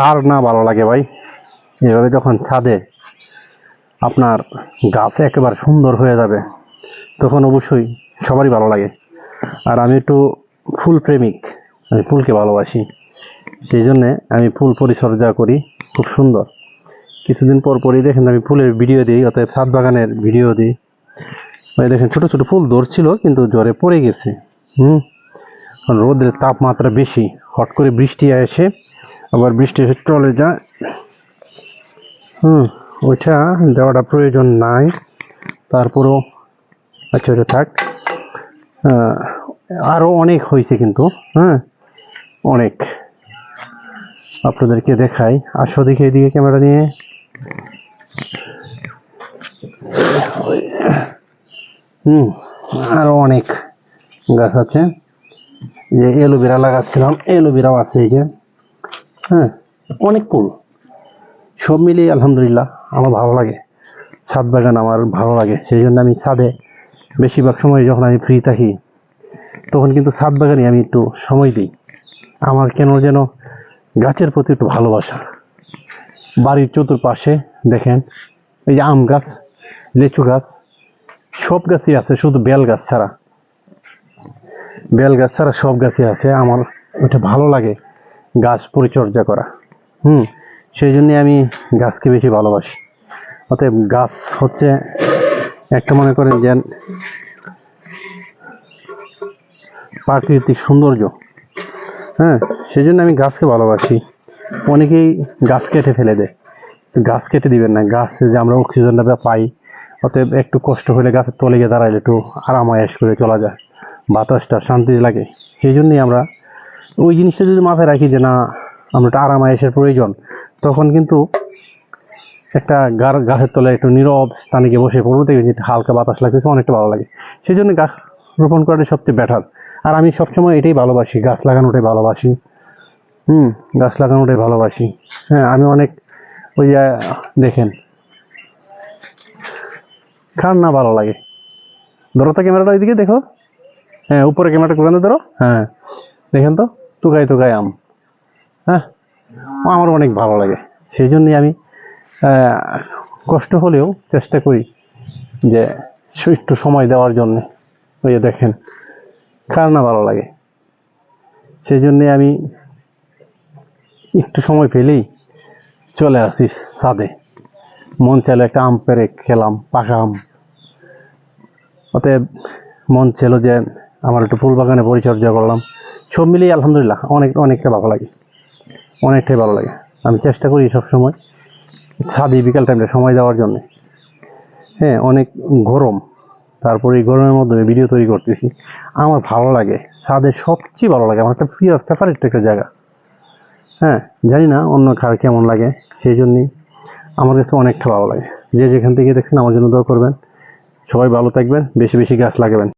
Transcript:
কার না ভালো লাগে ভাই? এভাবে যখন ছাদে আপনার গাছ একেবারে সুন্দর হয়ে যাবে, তখন অবশ্যই সবারই ভালো লাগে। আর আমি একটু ফুল প্রেমিক, আমি ফুলকে ভালোবাসি। সেই জন্যে আমি ফুল পরিচর্যা করি, খুব সুন্দর। কিছুদিন পর পরই দেখেন আমি ফুলের ভিডিও দিই, অতএব ছাদ বাগানের ভিডিও দিই। ওই দেখেন ছোটো ছোটো ফুল ধরছিল, কিন্তু জ্বরে পড়ে গেছে। হুম? রোদের তাপমাত্রা বেশি, হট করে বৃষ্টি এসে আবার বৃষ্টি চলে যায়। হুম, ওইটা দেওয়াটা প্রয়োজন নাই। তারপরেও আচ্ছা ওটা থাক। আরও অনেক হয়েছে কিন্তু হ্যাঁ? অনেক। আপনাদেরকে দেখাই। আসো দেখে এদিকে ক্যামেরা নিয়ে। হুম আরও অনেক গাছ আছে। যে এলোভেরা লাগাচ্ছিলাম, এলোভেরাও আছে এই যে। হ্যাঁ অনেক ফুল সব মিলিয়ে আলহামদুলিল্লাহ, আমার ভালো লাগে। ছাদ বাগান আমার ভালো লাগে, সেই জন্য আমি ছাদে বেশিরভাগ সময় যখন আমি ফ্রি থাকি, তখন কিন্তু ছাদ বাগানে আমি একটু সময় দিই। আমার কেন যেন গাছের প্রতি একটু ভালোবাসা। বাড়ির চতুর্পাশে দেখেন, এই যে আম গাছ, লিচু গাছ, সব গাছই আছে, শুধু বেল গাছ ছাড়া। বেল গাছ ছাড়া সব গাছই আছে, আমার ওটা ভালো লাগে। গাছ পরিচর্যা করা। হুম? সেই জন্যে আমি গাছকে বেশি ভালোবাসি। অতএব গাছ হচ্ছে একটা মনে করেন যে প্রাকৃতিক সৌন্দর্য। হ্যাঁ? সেই জন্য আমি গাছকে ভালোবাসি। অনেকেই গাছ কেটে ফেলে দেয়। গাছ কেটে দিবেন না। গাছ যে আমরা অক্সিজেনটা পাই, অতএব একটু কষ্ট হলে গাছের তলে গিয়ে দাঁড়াইলে একটু আরাম আয়াস করে চলা যায়। বাতাসটা শান্তি লাগে। সেই জন্যই আমরা ওই জিনিসটা যদি মাথায় রাখি যে না, আমরা একটা আরাম আয়াসের প্রয়োজন, তখন কিন্তু একটা গার, গাছের তলায় একটু নীরব স্থানে গিয়ে বসে পড়ব, দেখবেন যে হালকা বাতাস লাগতেছে, অনেকটা ভালো লাগে। সেই জন্য গাছ রোপণ করাটা সবচেয়ে বেটার আর আমি সবসময় এটাই ভালোবাসি, গাছ লাগানোটাই ভালোবাসি। হুম, গাছ লাগানোটাই ভালোবাসি। হ্যাঁ আমি অনেক ওই দেখেন। কার না ভালো লাগে। ধরো তো ক্যামেরাটা ওইদিকে দেখো। হ্যাঁ উপরে ক্যামেরাটা ঘুরানো ধরো হ্যাঁ দেখেন তো। তুকাই তুকাই আম। হ্যাঁ? আমার অনেক ভালো লাগে। সেই জন্যই আমি কষ্ট হলেও চেষ্টা করি যে একটু সময় দেওয়ার জন্যে। ওই দেখেন, কার না ভালো লাগে। সেই জন্যে আমি একটু সময় পেলেই চলে আসি ছাদে। মন চাইলে একটা আম পেরে খেলাম, পাকা আম। অতএব মন ছিল যে আমার একটু ফুল বাগানে পরিচর্যা করলাম। সব মিলিয়ে আলহামদুলিল্লাহ, অনেক, অনেকটা ভালো লাগে। অনেকটাই ভালো লাগে। আমি চেষ্টা করি সব সময় ছাদে বিকাল টাইমটা সময় দেওয়ার জন্য। হ্যাঁ অনেক গরম। তারপরে এই গরমের মধ্যে ভিডিও তৈরি করতেছি। আমার ভালো লাগে। ছাদে সবচেয়ে ভালো লাগে। আমার একটা প্রিয় ফেভারিট একটা জায়গা। হ্যাঁ জানি না অন্য কার কেমন লাগে। সেই জন্যই আমার কাছে অনেকটা ভালো লাগে। যে যেখান থেকে দেখছেন, আমার জন্য দোয়া করবেন। সবাই ভালো থাকবেন। বেশি বেশি গাছ লাগাবেন।